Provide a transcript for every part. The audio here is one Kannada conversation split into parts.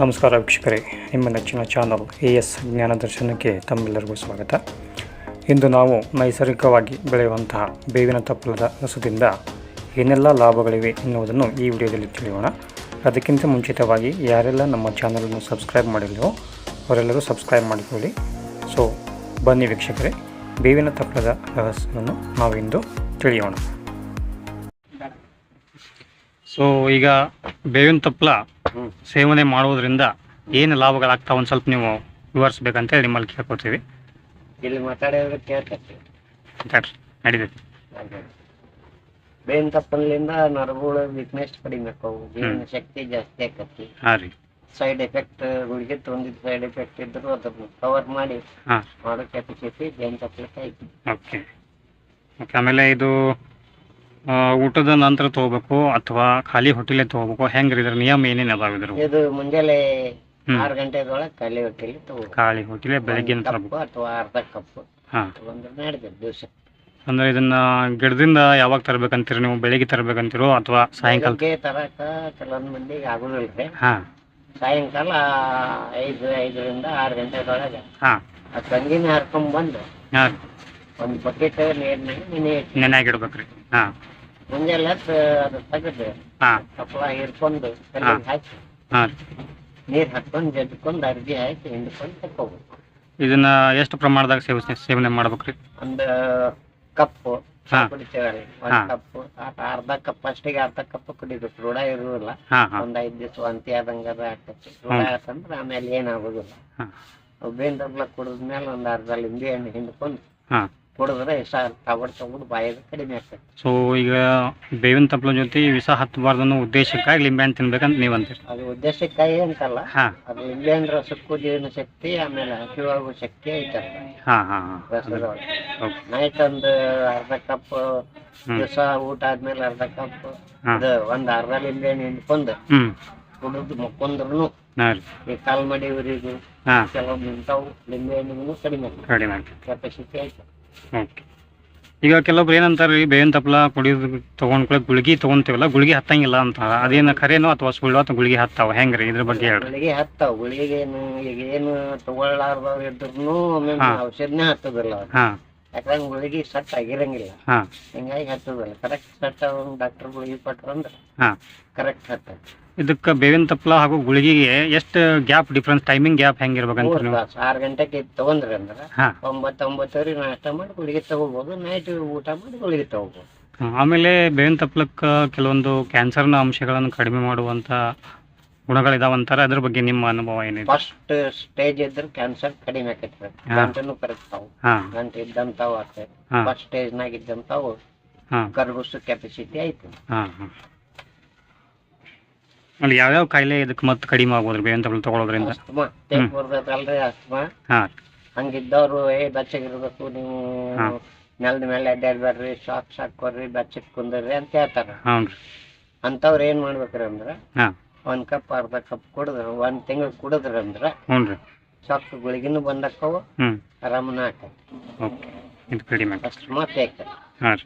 ನಮಸ್ಕಾರ ವೀಕ್ಷಕರೇ, ನಿಮ್ಮ ನೆಚ್ಚಿನ ಚಾನಲ್ ಎ ಎಸ್ ಜ್ಞಾನ ದರ್ಶನಕ್ಕೆ ತಮ್ಮೆಲ್ಲರಿಗೂ ಸ್ವಾಗತ. ಇಂದು ನಾವು ನೈಸರ್ಗಿಕವಾಗಿ ಬೆಳೆಯುವಂತಹ ಬೇವಿನ ತಪ್ಪಲದ ರಸದಿಂದ ಏನೆಲ್ಲ ಲಾಭಗಳಿವೆ ಎನ್ನುವುದನ್ನು ಈ ವಿಡಿಯೋದಲ್ಲಿ ತಿಳಿಯೋಣ. ಅದಕ್ಕಿಂತ ಮುಂಚಿತವಾಗಿ ಯಾರೆಲ್ಲ ನಮ್ಮ ಚಾನಲನ್ನು ಸಬ್ಸ್ಕ್ರೈಬ್ ಮಾಡಿಲ್ಲವೋ ಅವರೆಲ್ಲರೂ ಸಬ್ಸ್ಕ್ರೈಬ್ ಮಾಡಿಕೊಳ್ಳಿ. ಸೊ, ಬನ್ನಿ ವೀಕ್ಷಕರೇ, ಬೇವಿನ ತಪ್ಪಲದ ರಹಸ್ಯವನ್ನು ನಾವಿಂದು ತಿಳಿಯೋಣ. ಸೊ, ಈಗ ಬೇವಿನ ತಪ್ಪಲ ಸೇವನೆ ಮಾಡುವುದರಿಂದ ಏನು ಲಾಭಗಳಾಗ್ತಾವ ಒಂದು ಸ್ವಲ್ಪ ನೀವು ವಿವರಿಸ್ಬೇಕಂತೇಳಿ ನಿಮ್ಮಲ್ಲಿ ಕೇಳ್ಕೊತೀವಿ ಇಲ್ಲಿ ಮಾತಾಡಿದ್ರೆ ಕೇಳ್ತೈತಿ. ಮಾತಾಡ್ರಿ ನಡೀತೈತಿ. ಬೇವಿನ ತಪ್ಪಲಿಂದ ನರಗಳು ವೀಕ್ನೆಸ್ ಕಡಿಮೆ ಆಕ್ಕವು ಜೀವನ ಶಕ್ತಿ ಜಾಸ್ತಿ ಆಕತಿ. ಹಾಂ ರೀ. ಸೈಡ್ ಎಫೆಕ್ಟ್ ಗುಳಿಗೆ ತೊಂದಿದ್ದ ಸೈಡ್ ಎಫೆಕ್ಟ್ ಇದ್ರು ಅದನ್ನ ಕವರ್ ಮಾಡಿ ಮಾಡೋ ಕೆಪಾಸಿಟಿ ಬೇವಿನ ತಪ್ಪಲಕ್ಕೆ ಐತಿ ಓಕೆ ಓಕೆ ಆಮೇಲೆ ಇದು ಊಟದ ನಂತರ ತಗೋಬೇಕು ಅಥವಾ ಖಾಲಿ ಹೊಟ್ಟೆಲೆ ತಗೋಬೇಕು? ಹೆಂಗ್ರಿ ಇದ್ರ ನಿಯಮ ಏನೇನು ಅದಾವ ಇದ್ರ? ಇದು ಮುಂಜಾನೆ. ಆರು ಗಂಟೆದೊಳಗೆ ಖಾಲಿ ಹೊಟ್ಟೆಲಿ ತಗೋಬೇಕು. ಖಾಲಿ ಹೊಟ್ಟೆಲೆ ಬೆಳಗ್ಗೆ ತರಬೇಕು. ಅಥವಾ ಅರ್ಧ ಕಪ್ ಹಾಂ. ಒಂದು ದಿವಸ. ಅಂದ್ರೆ ಇದನ್ನ ಗಿಡದಿಂದ ಯಾವಾಗ ತರ್ಬೇಕಂತೀರಿ ನೀವು? ಬೆಳಿಗ್ಗೆ ತರ್ಬೇಕಂತೀರೋ ಅಥವಾ ಸಾಯಂಕಾಲ? ಬೆಳಗ್ಗೆ ತರಕ ಕೆಲವೊಂದ್ ಮಂದಿಗೆ ಆಗುದಿಲ್ರಿ ಹಾಂ. ಸಾಯಂಕಾಲ ಐದು ಐದರಿಂದ ಆರು ಗಂಟೆದೊಳಗೆ. ಹಾ. ಆ ತಂಗಿನ ಹರ್ಕೊಂಡ್ ಬಂದು ಹಾ. ಒಂದ್ ಬಕೆಟ್ ನೀರ್ನಾಗ ನೆನೆ ನೆನೆ ಆಗಿಡ್ಬೇಕ್ರಿ ಇಡ್ಬೇಕ್ರಿ. ಹಾಂ. ಮುಂಜಾನೆ ಎದ್ದು ಅದು ತೆಗೆದು ಹಾ. ಕಪ್ಪಳ ಹಿಡ್ಕೊಂಡು ತಲೆಗೆ ಹಾಕಿ ಹಾಂ. ನೀರ್ ಹಾಕೊಂಡು ಜದ್ಕೊಂಡು ಅರ್ಬಿ ಹಾಕಿ ಹಿಂಡ್ಕೊಂಡು ಇದನ್ನ ಎಷ್ಟು ಪ್ರಮಾಣದಾಗ ಸೇವನೆ ಸೇವನೆ ಮಾಡ್ಬೇಕ್ರಿ? ಒಂದು ಕಪ್ಪು ಹಾ. ಕುಡಿತೇವಲ್ಲ ಹಾ. ಒಂದ್ ಕಪ್ ಆಟ ಅರ್ಧ ಕಪ್ ಅಷ್ಟಿಗೆ ಅರ್ಧ ಕಪ್ ಕುಡಿಬೇಕು. ರೂಢ ಇರುವುದಿಲ್ಲ. ಹಾಂ ಹಾಂ. ಒಂದ್ ಐದ್ ದಿವಸ ವಾಂತಿ ಆದಂಗ ಅದ ಆಗ್ತೈತಿ ರೂಢ ಆತಂದ್ರ ಆಮೇಲೆ ಏನಾಗುದಿಲ್ಲ. ಹಾ. ಬೇನ್ ಡಬ್ಲ ಕುಡಿದ್ಮೇಲೆ ಒಂದ್ ಅರ್ಧ ಲಿಂಬೆ ಹಣ್ಣು ಹಿಂಡ್ಕೊಂಡು ಹಾಂ. ಕುಡಿದ್ರೆ ವಿಷ ತಗೊಂಡು ತಗೊಂಡು ಬಾಯಿಗೆ ಕಡಿಮೆ ಆಗ್ತದೆ. ಸೊ ಈಗ ಬೇವಿನ ತಪ್ಪಲ ಜೊತೆ ವಿಷ ಹತ್ತಬಾರ್ದು ಅನ್ನೋ ಉದ್ದೇಶಕ್ಕಾಗಿ ಲಿಂಬೆ ಹಣ್ಣು ತಿನ್ಬೇಕಂತ ನೀವು ಅಂತೀರಿ? ಅದು ಉದ್ದೇಶಕ್ಕಾಗಿ ಅಂತಲ್ಲ. ಹಾಂ. ಅದು ಲಿಂಬೆಹಣ್ಣು ರಸಕ್ಕೂ ಜೀವನ ಶಕ್ತಿ ಆಮೇಲೆ ಹಸಿವಾಗುವ ಶಕ್ತಿ ಐತೆ ಅದ್ರಾಗ, ಹಾಂ ಹಾಂ. ಹಾಂ ರಸದೊಳಗೆ ನೈಟ್ ಒಂದು ಅರ್ಧ ಕಪ್. ದಿವಸ ಊಟ ಆದ್ಮೇಲೆ ಅರ್ಧ ಕಪ್ ಇದು ಒಂದ್ ಅರ್ಧ ಲಿಂಬೆಹಣ್ಣು ಹಿಂಡ್ಕೊಂಡು ಹ್ಞೂ ಕುಡಿದು ಮುಕ್ಕೊಂಡ್ರು ಹಾಂ ರೀ. ಈ ಕಾಲ್ ಮಡಿ ಹಾಂ. ಕೆಲವೊಂದು ಇಂಥವು ಲಿಂಬೆಹಣ್ಣು ಕಡಿಮೆ ಕಡಿಮೆ ಕೆಪಾಸಿಟಿ ಐತೆ. ಓಕೆ. ಈಗ ಕೆಲವೊಬ್ರು ಏನಂತಾರೆ ರೀ ಬೇವಿನ ತಪ್ಪಲ ಕುಡಿಯೋದು ತೊಗೊಂಡ್ಕೊಳ್ಳಿ ಗುಳಿಗೆ ತೊಗೊಂತೀವಲ್ಲ ಗುಳಿಗೆ ಹತ್ತಂಗಿಲ್ಲ ಅಂತ. ಅದೇನು ಖರೇನೋ ಅಥವಾ ಸುಳ್ಳು ಅಥವಾ ಗುಳಿಗೆ ಹತ್ತಾವ? ಹೆಂಗ್ರಿ ಇದ್ರ ಬಗ್ಗೆ ಹೇಳ್ರಿ. ಗುಳಿಗೆ ಹತ್ತಾವ. ಗುಳಿಗೆ ಏನು ಈಗ ಏನು ತಗೊಳ್ಳಾರ್ದವ್ರು ಇದ್ರು ಔಷಧನೇ ಹತ್ತದಿಲ್ಲ. ಹಾಂ. ಯಾಕಂದ್ರೆ ಗುಳಿಗೆ ಸಟ್ ಆಗಿರಂಗಿಲ್ಲ. ಹಾ. ಹಿಂಗಾಗಿ ಹತ್ತದಿಲ್ಲ ಕರೆಕ್ಟ್ ಸಟ್ ಡಾಕ್ಟರ್ ಗುಳಿಗೆ ಕೊಟ್ರು ಅಂದ್ರೆ ಹಾಂ. ಕರೆಕ್ಟ್ ಹತ್ತ ಇದಕ್ಕೆ ಬೇವಿನ ತಪ್ಪಲ ಹಾಗೂ ಗುಳಿಗೆಗೆ ಎಷ್ಟು ಗ್ಯಾಪ್ ಡಿಫ್ರೆನ್ಸ್ ಟೈಮಿಂಗ್ ಗ್ಯಾಪ್ ಹೆಂಗಿರ್ಬೇಕಂತ ಮೂರ್ ನೀವು? ತಾಸು ಆರು ಗಂಟೆಗೆ ತಗೊಂಡ್ರಿ ಅಂದ್ರೆ ಹಾಂ. ಒಂಬತ್ತು ಒಂಬತ್ತುವರೆಗೆ ನಾಷ್ಟ ಮಾಡಿ ಗುಳಿಗೆ ತಗೋಬಹುದು ನೈಟ್ ಊಟ ಮಾಡಿ ಗುಳಿಗೆ ತಗೋಬಹುದು ಆಮೇಲೆ ಬೇವಿನ ತಪ್ಪಲಕ್ಕೆ ಕೆಲವೊಂದು ಕ್ಯಾನ್ಸರ್ನ ಅಂಶಗಳನ್ನು ಕಡಿಮೆ ಮಾಡುವಂಥ ಗುಣಗಳಿದಾವಂತಾರೆ ಅದ್ರ ಬಗ್ಗೆ ನಿಮ್ಮ ಅನುಭವ ಏನಿದೆ? ಫಸ್ಟ್ ಸ್ಟೇಜ್ ಇದ್ರೆ ಕ್ಯಾನ್ಸರ್ ಕಡಿಮೆ ಆಕೈತಿ. ಗಂಟನು ಕರೆಕ್ತಾವು ಗಂಟ ಇದ್ದಂತಾವು ಆಗ್ತೈತಿ ಫಸ್ಟ್ ಸ್ಟೇಜ್ ಸ್ಟೇಜ್ನಾಗ ಇದ್ದಂತಾವು. ಕರ್ಗುಸು ಕೆಪಾಸಿಟಿ ಐತಿ ಅಲ್ಲಿ ಯಾವ್ಯಾವ ಕಾಯಿಲೆ ಇದಕ್ಕೆ ಮತ್ತೆ ಕಡಿಮೆ ಆಗ್ಬೋದ್ರಿ ಬೇವಿನ ತಪ್ಪಲು ತಗೊಳ್ಳೋದ್ರಿಂದ ಅಸ್ತಮಾ ತೇಕ್ ಬರ್ತೈತಲ್ರಿ ಅಸ್ತಮಾ. ಹಾಂ. ಹಂಗಿದ್ದವ್ರು ಏ ಬೆಚ್ಚಗಿರ್ಬೇಕು ನೀವು. ನೆಲದ ಮೇಲೆ ಅಡ್ಡಾಡ್ಬೇಡ್ರಿ ಶಾಕ್ ಶಾಕ್ ಕೊಡ್ರಿ ಬೆಚ್ಚಕ್ ಕುಂದ್ರಿ ಅಂತ ಹೇಳ್ತಾರ. ಅಂತವ್ರ ಏನ್ ಮಾಡ್ಬೇಕ್ರಿ ಅಂದ್ರ ಒಂದ್ ಕಪ್ ಅರ್ಧ ಕಪ್ ಕುಡಿದ್ರ ಒಂದ್ ತಿಂಗಳು ಕುಡಿದ್ರ ಅಂದ್ರ ಹ್ಞೂ ರೀ. ಶಾಕ್ ಗುಳಿಗಿನೂ ಬಂದಕ್ಕವು ಹ್ಞೂ. ಆರಾಮನ ಆಕೈತಿ. ಓಕೆ. ಇದು ಕಡಿಮೆ ಅಷ್ಟು ಮತ್ತೆ ಆಯ್ತು ಹಾಂ ರೀ.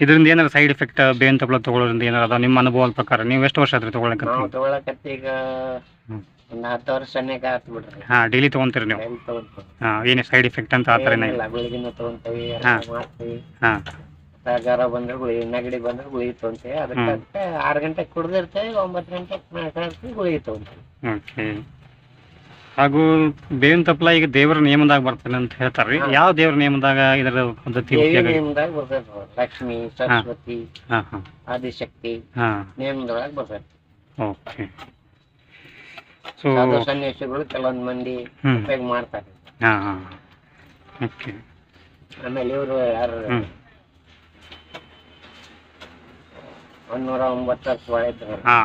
ಇದರಿಂದ ಏನಾರ ಸೈಡ್ ಎಫೆಕ್ಟ್ ಬೇನ್ ತಪ್ಪಲ ತಗೊಳ್ಳೋದ್ರಿಂದ ಏನಾರ ಅದಾವ? ನಿಮ್ಮ ಅನುಭವದ ಪ್ರಕಾರ ನೀವು ಎಷ್ಟು ವರ್ಷ ಆದ್ರಿ ತಗೊಳಕ್ಕೆ ನಾವು ತಗೊಳ್ಳಕ್ಕೆ ಈಗ. ಒಂದ್ ಹತ್ತು ವರ್ಷ ಆತ್ ಬಿಡ್ರಿ. ಹಾಂ ಡೈಲಿ ತಗೊಂತೀರಿ ನೀವು? ಹಾಂ ಏನು ಸೈಡ್ ಎಫೆಕ್ಟ್ ಅಂತ ಆ ಥರ ಏನಿಲ್ಲ ಗುಳಿಗಿನ ತಗೊಂತೀವಿ ಹಾಂ. ಹಾಂ. ಜ್ವರ ಬಂದ್ರೆ ಗುಳಿ ನೆಗಡಿ ಬಂದ್ರೆ ಗುಳಿಗೆ ತಗೊಂತೀವಿ ಅದಕ್ಕೆ. ಅದಕ್ಕೆ ಆರು ಗಂಟೆಗೆ ಕುಡ್ದಿರ್ತೇವೆ ಒಂಬತ್ತು ಗಂಟೆಗೆ ಮಾತಾಡ್ತೀವಿ ಗುಳಿಗೆ ತಗೊಂತೀವಿ ಓಕೆ. ಹಾಗೂ ಬೇವಿನ ತಪ್ಪಲ ಈಗ ದೇವರ ನಿಯಮದಾಗ ಬರ್ತಾನೆ ಅಂತ ಹೇಳ್ತಾರ್ರಿ. ಯಾವ ದೇವರ ನಿಯಮದಾಗ ಇದರ ಪದ್ಧತಿ ನಿಯಮದಾಗ ಲಕ್ಷ್ಮಿ ಸರಸ್ವತಿ ಆದಿಶಕ್ತಿ ನಿಯಮದೊಳಗ ಬರ್ತೈತಿ ಓಕೆ. ಸೊ ಸಾಧು ಸನ್ಯಾಸಿಗಳು ಕೆಲವೊಂದ್ ಮಂದಿ ಉಪಯೋಗ ಮಾಡ್ತಾರೆ. ಓಕೆ. ಆಮೇಲೆ ಇವರು ಯಾರು ಹ್ಞೂ ಒಂದೂರ ಒಂಬತ್ತು ವರ್ಷ ಒಳಗಿದ್ರು ಹಾ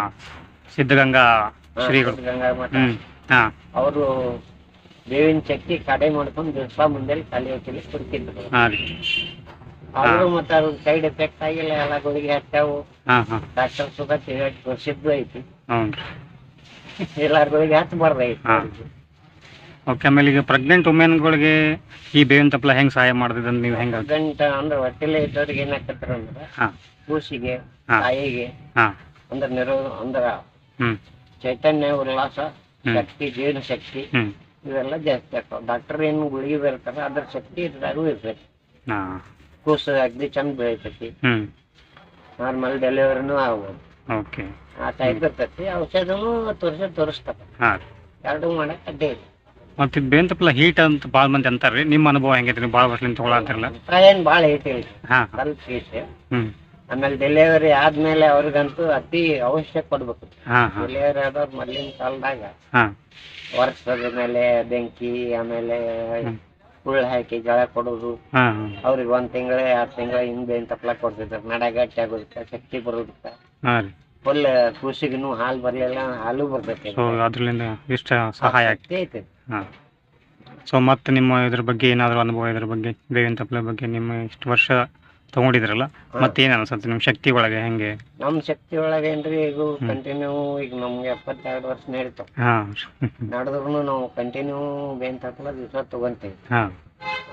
ಸಿದ್ಧಗಂಗಾ ಶ್ರೀಗಳು. ಗಂಗಾ ಮಠ. ಹಾಂ. ಅವರು ಬೇವಿನ ಚಕ್ಕಿ ಕಡೆ ಮಾಡ್ಕೊಂಡು ದಿವಸ ಮುಂದೆ ಖಾಲಿ ಹೊಟ್ಟೆಲಿ ಕುಡ್ತಿದ್ರು ಹಾ ರೀ. ಆದ್ರೂ ಮತ್ತೆ ಅದ್ರ ಸೈಡ್ ಎಫೆಕ್ಟ್ ಆಗಿಲ್ಲ ಎಲ್ಲ ಗುಳಿಗೆ ಹಾಕ್ತಾವು ಹಾ ಹಾಂ. ಡಾಕ್ಟರ್ ಸುಖ ತಿರುಗಾಡಿ ತೋರಿಸಿದ್ದು ಐತಿ. ಹ್ಞೂ ಎಲ್ಲಾರ ಗುಳಿಗೆ ಹಚ್ಚಬಾರ್ದು ಐತಿ. ಹಾ. ಓಕೆ ಆಮೇಲೆ ಈಗ ಪ್ರೆಗ್ನೆಂಟ್ ವುಮೆನ್ಗಳಿಗೆ ಈ ಬೇವಿನ ತಪ್ಪಲ ಹೆಂಗೆ ಸಹಾಯ ಮಾಡ್ತದೆ ಅಂತ ನೀವು ಹೆಂಗೆ ಗಂಟ ಅಂದ್ರೆ ಹೊಟ್ಟೆಲೆ ಇದ್ದವ್ರಿಗೆ ಏನಾಕತ್ತಾರ ಅಂದ್ರೆ ಹಾಂ. ಕೂಸಿಗೆ ಹಾ. ತಾಯಿಗೆ ಹಾಂ. ಅಂದ್ರೆ ನೆರವು ಅಂದ್ರ ಹ್ಞೂ ಚೈತನ್ಯ ಉಲ್ಲಾಸ ಶಕ್ತಿ ಜೀರ್ಣ ಶಕ್ತಿ ಹ್ಞೂ ಇವೆಲ್ಲ ಜಾಸ್ತಿ ಆಗ್ತಾವ. ಡಾಕ್ಟರ್ ಏನು ಗುಳಿಗೆ ಬರ್ತಾರ ಅದ್ರ ಶಕ್ತಿ ಇದ್ರಾಗೂ ಇರ್ತೈತಿ. ಹಾಂ. ಕೂಸು ಅಗ್ದಿ ಚಂದ ಬೆಳಿತೈತಿ. ಹ್ಞೂ ನಾರ್ಮಲ್ ಡೆಲಿವರಿನೂ ಆಗ್ಬೋದು. ಓಕೆ ಆ ಟೈಪ್ ಇರ್ತೈತಿ. ಔಷಧನು ತೋರಿಸ ತೋರಿಸ್ತಾರೆ ಹಾಂ. ಎರಡು ಮಾಡಕ್ ಅಡ್ಡಿ ಇಲ್ಲ ಮತ್ತು ಇದು ಬೇವಿನ ತಪ್ಪಲ ಹೀಟ್ ಅಂತ ಭಾಳ ಮಂದಿ ಅಂತಾರ್ರಿ ನಿಮ್ಮ ಅನುಭವ ಹೆಂಗೈತೆ ನೀವು ಭಾಳ ವರ್ಷದಿಂದ ತೊಗೊಳತ್ತಿರಲ್ಲ ಹೀಟ್ ಏನ್ ಭಾಳ ಐತಿ ಹಾಂ. ಸ್ವಲ್ಪ ಹ್ಞೂ ಆಮೇಲೆ ಡೆಲಿವರಿ ಆದ್ಮೇಲೆ ಅವ್ರಿಗಂತೂ ಅತಿ ಅವಶ್ಯ ಕೊಡ್ಬೇಕು. ಹಾಂ ಹಾಂ. ಡೆಲಿವರಿ ಆದವ್ರು ಮೊದ್ಲಿನ ಕಾಲದಾಗ ಹಾಂ. ವರ್ಷದ ಮೇಲೆ ಬೆಂಕಿ ಆಮೇಲೆ ಹುಳ್ ಹಾಕಿ ಜಳ ಕೊಡೋದು. ಹಾಂ ಹಾಂ. ಅವ್ರಿಗೆ ಒಂದ್ ತಿಂಗಳ ಎರಡು ತಿಂಗಳ ಹಿಂದೆ ತಪ್ಪಲ ಕೊಡ್ತಿದ್ರು ನಡ ಗಟ್ಟಿ ಆಗೋದಕ್ಕೆ ಶಕ್ತಿ ಬರೋದಕ್ಕ. ಹಾಂ ರೀ. ಫುಲ್ ಕೃಷಿಗೂ ಹಾಲು ಬರ್ಲಿಲ್ಲ ಹಾಲು ಬರ್ತೈತಿ ಸೊ ಅದರಿಂದ ಇಷ್ಟ ಸಹಾಯ ಆಗ್ತೈತೆ ಹಾಂ. ಸೊ ಮತ್ತೆ ನಿಮ್ಮ ಇದ್ರ ಬಗ್ಗೆ ಏನಾದರೂ ಅನುಭವ ಇದ್ರ ಬಗ್ಗೆ ಬೇವಿನ ತಪ್ಪಲ ಬಗ್ಗೆ ನಿಮ್ಮ ಇಷ್ಟು ವರ್ಷ ತಗೊಂಡಿದ್ರಲ್ಲ ಮತ್ತೇನು ಅನ್ಸುತ್ತೆ? ನಿಮ್ಮ ಶಕ್ತಿ ಒಳಗೆ ಹೆಂಗೆ? ನಮ್ ಶಕ್ತಿ ಒಳಗೆ ಏನ್ರಿ ಈಗ ಕಂಟಿನ್ಯೂ ಈಗ ನಮ್ಗೆ ಎಪ್ಪತ್ತೆರಡು ವರ್ಷ ನಡೀತಾವ ಹಾಂ. ನಡೆದ್ರು ನಾವು ಕಂಟಿನ್ಯೂ ಬೇವಿನ ತಪ್ಪಲ ದಿವಸ ತಗೊಂತೀವಿ. ಹಾಂ.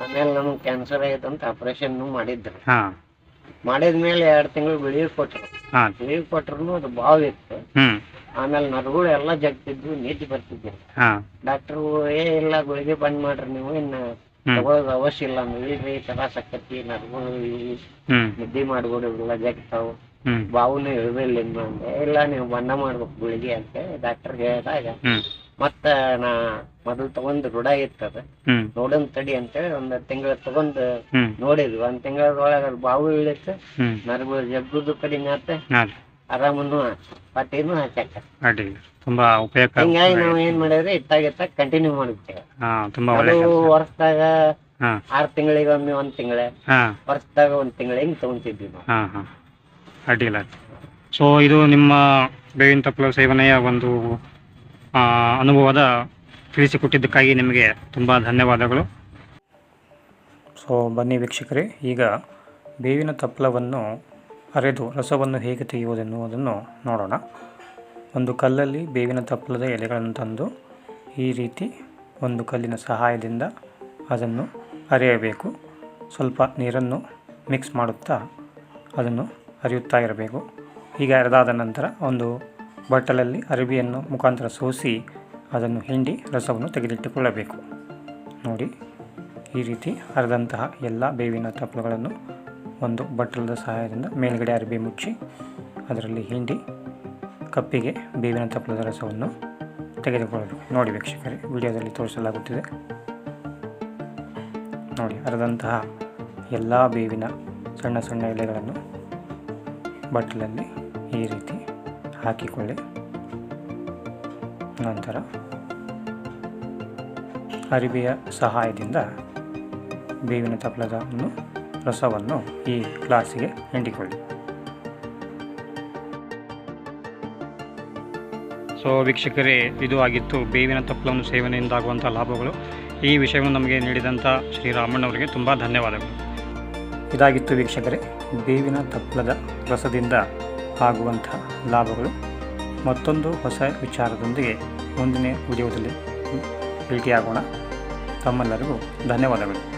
ಆಮೇಲೆ ನಮ್ಗೆ ಕ್ಯಾನ್ಸರ್ ಆಗೈತಂತ ಆಪರೇಷನ್ ಮಾಡಿದ್ರು. ಹಾಂ. ಮಾಡಿದ್ಮೇಲೆ ಎರಡು ತಿಂಗಳು ಬಿಳಿ ಕೊಟ್ರು. ಬಿಳಿ ಕೊಟ್ರು ಅದು ಬಾವು ಇತ್ತು. ಆಮೇಲೆ ನರಗಳು ಎಲ್ಲ ಜಗ್ತಿದ್ವು ನೀತಿ ಬರ್ತಿದ್ವಿ ಡಾಕ್ಟರ್ ಏ ಇಲ್ಲ ಗುಳಿಗೆ ಬಂದ್ ಮಾಡ್ರಿ ನೀವು ಇನ್ನ. ತಗೊಳ್ಳೋದು ಅವಶ್ಯ ಇಲ್ಲ ಇಲ್ರಿ ತ್ರಾಸ ಆಕತಿ ನರಗಳು ನಿದ್ದೆ ಮಾಡ್ಬೋದು ಇವೆಲ್ಲ ಜಗ್ತಾವು. ಬಾವುನು ಇರಲಿಲ್ಲ ಇನ್ನು ಅಂದೆ ಇಲ್ಲ ನೀವು ಬಣ್ಣ ಮಾಡ್ಬೇಕು ಗುಳಿಗೆ ಅಂತ ಡಾಕ್ಟರ್ ಹೇಳಿದಾಗ ಮತ್ತ ನಾ ಮೊದಲು ತಗೊಂಡ್ ರುಡ ಇತ್ತದ ನೋಡನ್ ತಡಿ ಅಂತೇಳಿ ಒಂದ್ ತಿಂಗಳ ತಗೊಂಡ್ ನೋಡಿದ್ವಿ. ಒಂದ್ ತಿಂಗಳದೊಳಗ ಬಾವು ಇಳಿತು ನರಗಳು ಜಗ್ಗುದು ಕಡಿಮೆ ಆತ ಆರಾಮನು ಆರಾಮನು ಅಡ್ಡಿಲ್ಲ ತುಂಬಾ ಉಪಯೋಗ ಹಿಂಗಾಗಿ ನಾವು ಏನ್ ಮಾಡಿದ್ರೆ ಇತ್ತಾಗ ಇತ್ತಾಗ ಕಂಟಿನ್ಯೂ ಮಾಡಿಬಿಟ್ಟೇವೆ ತುಂಬಾ ತುಂಬ ಅದು ಒಳ್ಳೆ ಕೆಲಸ. ವರ್ಷದಾಗ ಹಾಂ. ಆರ್ ತಿಂಗಳಿಗೊಮ್ಮೆ ಒಂದ್ ತಿಂಗಳ. ಹಾಂ. ವರ್ಷದಾಗ ಒಂದ್ ತಿಂಗಳ ಹಿಂಗ್ ತಗೊಂತಿದ್ವಿ ನಾವು. ಹಾ ಹಾಂ. ಅಡ್ಡಿಲ್ಲ ಸೊ ಇದು ನಿಮ್ಮ ಬೇವಿನ ತಪ್ಪಲ ಸೇವನೆಯ ಒಂದು ಆ, ಅನುಭವದ ತಿಳಿಸಿಕೊಟ್ಟಿದ್ದಕ್ಕಾಗಿ ನಿಮಗೆ ತುಂಬ ಧನ್ಯವಾದಗಳು. ಸೊ ಬನ್ನಿ ವೀಕ್ಷಕರೇ ಈಗ ಬೇವಿನ ತಪ್ಪಲವನ್ನು ಅರೆದು ರಸವನ್ನು ಹೇಗೆ ತೆಗೆಯುವುದೆನ್ನುವುದನ್ನು ನೋಡೋಣ. ಒಂದು ಕಲ್ಲಲ್ಲಿ ಬೇವಿನ ತಪ್ಪಲದ ಎಲೆಗಳನ್ನು ತಂದು ಈ ರೀತಿ ಒಂದು ಕಲ್ಲಿನ ಸಹಾಯದಿಂದ ಅದನ್ನು ಅರೆಯಬೇಕು. ಸ್ವಲ್ಪ ನೀರನ್ನು ಮಿಕ್ಸ್ ಮಾಡುತ್ತಾ ಅದನ್ನು ಅರಿಯುತ್ತಾ ಇರಬೇಕು. ಹೀಗೆ ಅರೆದಾದ ನಂತರ ಒಂದು ಬಟ್ಟಲಲ್ಲಿ ಅರಿವಿಯನ್ನು ಮುಖಾಂತರ ಸೋಸಿ ಅದನ್ನು ಹಿಂಡಿ ರಸವನ್ನು ತೆಗೆದಿಟ್ಟುಕೊಳ್ಳಬೇಕು. ನೋಡಿ, ಈ ರೀತಿ ಅರೆದಂತಹ ಎಲ್ಲ ಬೇವಿನ ತಪ್ಪಲುಗಳನ್ನು ಒಂದು ಬಟ್ಟಲದ ಸಹಾಯದಿಂದ ಮೇಲ್ಗಡೆ ಅರಬಿ ಮುಚ್ಚಿ, ಅದರಲ್ಲಿ ಹಿಂಡಿ, ಕಪ್ಪಿಗೆ, ಬೇವಿನ ತಪ್ಪಲದ ರಸವನ್ನು ತೆಗೆದುಕೊಳ್ಳಬೇಕು. ನೋಡಿ ವೀಕ್ಷಕರೇ, ವಿಡಿಯೋದಲ್ಲಿ ತೋರಿಸಲಾಗುತ್ತಿದೆ. ನೋಡಿ, ಅರದಂತಹ ಎಲ್ಲ ಬೇವಿನ ಸಣ್ಣ ಸಣ್ಣ ಎಲೆಗಳನ್ನು ಬಟ್ಟಲಲ್ಲಿ ಈ ರೀತಿ ಹಾಕಿಕೊಳ್ಳಿ. ನಂತರ ಅರಿವೆಯ ಸಹಾಯದಿಂದ ಬೇವಿನ ತಪ್ಪಲದನ್ನು ರಸವನ್ನು ಈ ಗ್ಲಾಸಿಗೆ ಹಿಂಡಿಕೊಳ್ಳಿ. ಸೊ ವೀಕ್ಷಕರೇ ಇದು ಆಗಿತ್ತು ಬೇವಿನ ತಪ್ಪಲವನ್ನು ಸೇವನೆಯಿಂದ ಆಗುವಂಥ ಲಾಭಗಳು. ಈ ವಿಷಯವನ್ನು ನಮಗೆ ನೀಡಿದಂಥ ಶ್ರೀರಾಮಣ್ಣವರಿಗೆ ತುಂಬ ಧನ್ಯವಾದಗಳು. ಇದಾಗಿತ್ತು ವೀಕ್ಷಕರೇ ಬೇವಿನ ತಪ್ಪಲದ ರಸದಿಂದ ಆಗುವಂಥ ಲಾಭಗಳು. ಮತ್ತೊಂದು ಹೊಸ ವಿಚಾರದೊಂದಿಗೆ ಮುಂದಿನ ಉದ್ಯೋಗದಲ್ಲಿ ಭೇಟಿಯಾಗೋಣ. ತಮ್ಮೆಲ್ಲರಿಗೂ ಧನ್ಯವಾದಗಳು.